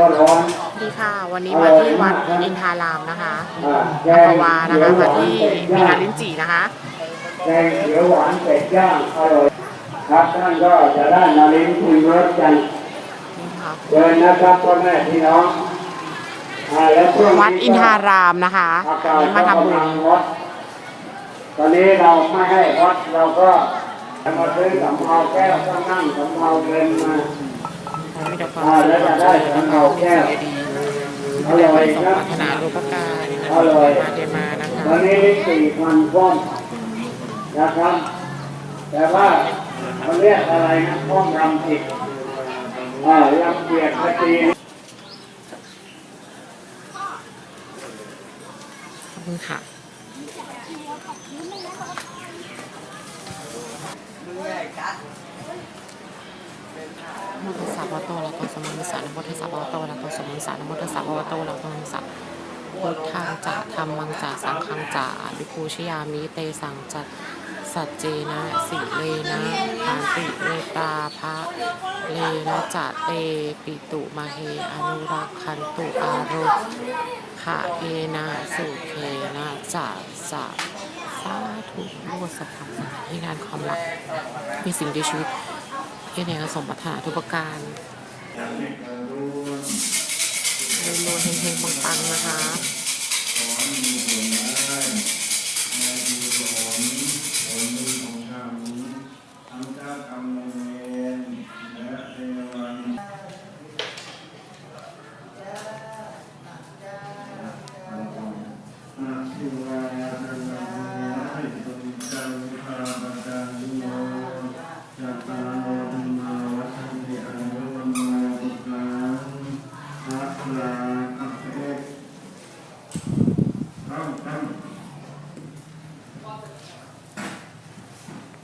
ก็ร้อนดีค่ะวันนี้มาที่วัดอินทารามนะคะอ่าแกอัมงพวานะเขียคะวหมาวานที่เป็ดมีย่างงานลิ้นจี่นะคะแกงเขียวหวานเป็ดย่างอร่อยครับท่านก็จะได้มาลิ้มชิมรสกันนี่ค่ะเชิญนะครับพ่อแม่พี่น้องอ่าและช่วงวัดอินทารามนะคะอากาศนี่มาทำบุญกำลังฮอตตอนนี้เราไม่ให้ฮอตเราก็จะมาซื้อสำเภาแก้วก็นั่งสำเภาเงินมามีแต่ความสุขความเจริญนะคะมีสิ่งดีๆมีแต่ความสมปรารถนารูปการนี่นะคะมาเดมานนี้สี่พันป้อมนะครับ แต่ว่าเขาเรียกอะไรนะป้อมรำผิดอ่ารำเกียรติตีขอบคุณค่ะมตัสสะภะคะ วะโตอะระหะโตสัมมาสัมพุทธัสสะนโมตัสสะภะวะโตอะระหะโตสัมมาสัมพุทธัสสะนโมตัสสะภะวะโตอะระหะโตสัมมาสัมพุทธัสสะพุทธังจะธรรมังจะสังฆังจะวิภูชยามิเตสังจัสัจเจนะสิเลนะทานติเรตาภะเลนะจะเตปิตุมาเฮอนุรักขันตุอารุขะเอนะสุเคนะจะจะสาธุโมสพังให้งานความรักมีสิ่งดีชีวิต ที่ในสมปรารถนาทุกประการรวยๆเฮงๆปังๆนะคะตั้ง ตั้ง